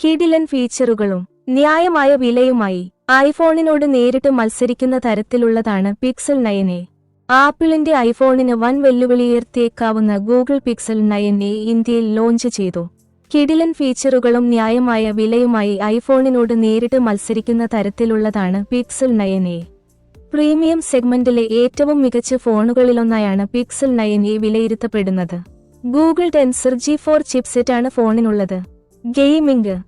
കിടിലൻ ഫീച്ചറുകളും ന്യായമായ വിലയുമായി ഐഫോണിനോട് നേരിട്ട് മത്സരിക്കുന്ന തരത്തിലുള്ളതാണ് പിക്സൽ നയൻ എ ആപ്പിളിന്റെ ഐഫോണിന് വൻ വെല്ലുവിളിയുയർത്തിയേക്കാവുന്ന ഗൂഗിൾ പിക്സൽ നയൻ എ ഇന്ത്യയിൽ ലോഞ്ച് ചെയ്തു. കിടിലൻ ഫീച്ചറുകളും ന്യായമായ വിലയുമായി ഐഫോണിനോട് നേരിട്ട് മത്സരിക്കുന്ന തരത്തിലുള്ളതാണ് പിക്സൽ നയൻ എ പ്രീമിയം സെഗ്മെന്റിലെ ഏറ്റവും മികച്ച ഫോണുകളിലൊന്നായാണ് പിക്സൽ നയൻ എ വിലയിരുത്തപ്പെടുന്നത്. ഗൂഗിൾ ടെൻസർ ജി ഫോർ ചിപ്സെറ്റാണ് ഫോണിനുള്ളത്. ഗെയിമിംഗ്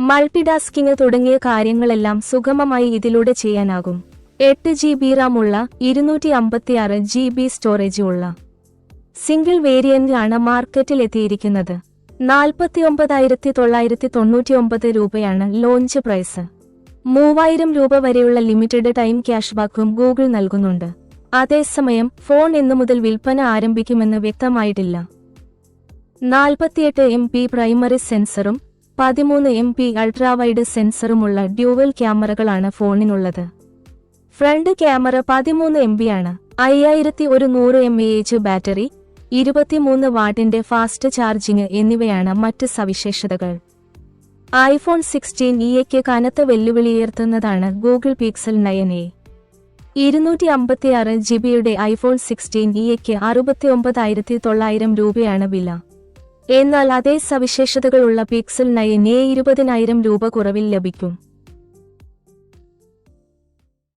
മൾട്ടിടാസ്കിംഗ് തുടങ്ങിയ കാര്യങ്ങളെല്ലാം സുഗമമായി ഇതിലൂടെ ചെയ്യാനാകും. എട്ട് ജി ബി റാം ഉള്ള ഇരുന്നൂറ്റി അമ്പത്തിയാറ് ജി ബി സ്റ്റോറേജ് ഉള്ള സിംഗിൾ വേരിയന്റ് ആണ് മാർക്കറ്റിൽ എത്തിയിരിക്കുന്നത്. നാൽപ്പത്തി ഒമ്പതായിരത്തി തൊള്ളായിരത്തി തൊണ്ണൂറ്റി ഒമ്പത് രൂപയാണ് ലോഞ്ച് പ്രൈസ് മൂവായിരം രൂപ വരെയുള്ള ലിമിറ്റഡ് ടൈം ക്യാഷ്ബാക്കും ഗൂഗിൾ നൽകുന്നുണ്ട്. അതേസമയം ഫോൺ എന്നു മുതൽ വിൽപ്പന ആരംഭിക്കുമെന്ന് വ്യക്തമായിട്ടില്ല. നാൽപ്പത്തിയെട്ട് എം പി പ്രൈമറി സെൻസറും പതിമൂന്ന് എം പി അൾട്രാവൈഡ് സെൻസറുമുള്ള ഡ്യൂവൽ ക്യാമറകളാണ് ഫോണിനുള്ളത്. ഫ്രണ്ട് ക്യാമറ പതിമൂന്ന് എം ആണ്. അയ്യായിരത്തി ഒരു നൂറ് എം എ എച്ച് ബാറ്ററി ഇരുപത്തിമൂന്ന് വാട്ടിന്റെ ഫാസ്റ്റ് ചാർജിംഗ് എന്നിവയാണ് മറ്റ് സവിശേഷതകൾ. ഐഫോൺ സിക്സ്റ്റീൻ ഇയയ്ക്ക് കനത്ത വെല്ലുവിളിയുയർത്തുന്നതാണ് ഗൂഗിൾ പിക്സൽ നയൻ എ. ഇരുന്നൂറ്റി അമ്പത്തിയാറ് ജി ബിയുടെ ഐഫോൺ സിക്സ്റ്റീൻ ഇയയ്ക്ക് അറുപത്തി ഒമ്പതായിരത്തി തൊള്ളായിരം രൂപയാണ് വില. എന്നാൽ അതേ സവിശേഷതകളുള്ള പിക്സൽ നയൻ എ ഇരുപതിനായിരം രൂപ കുറവിൽ ലഭിക്കും.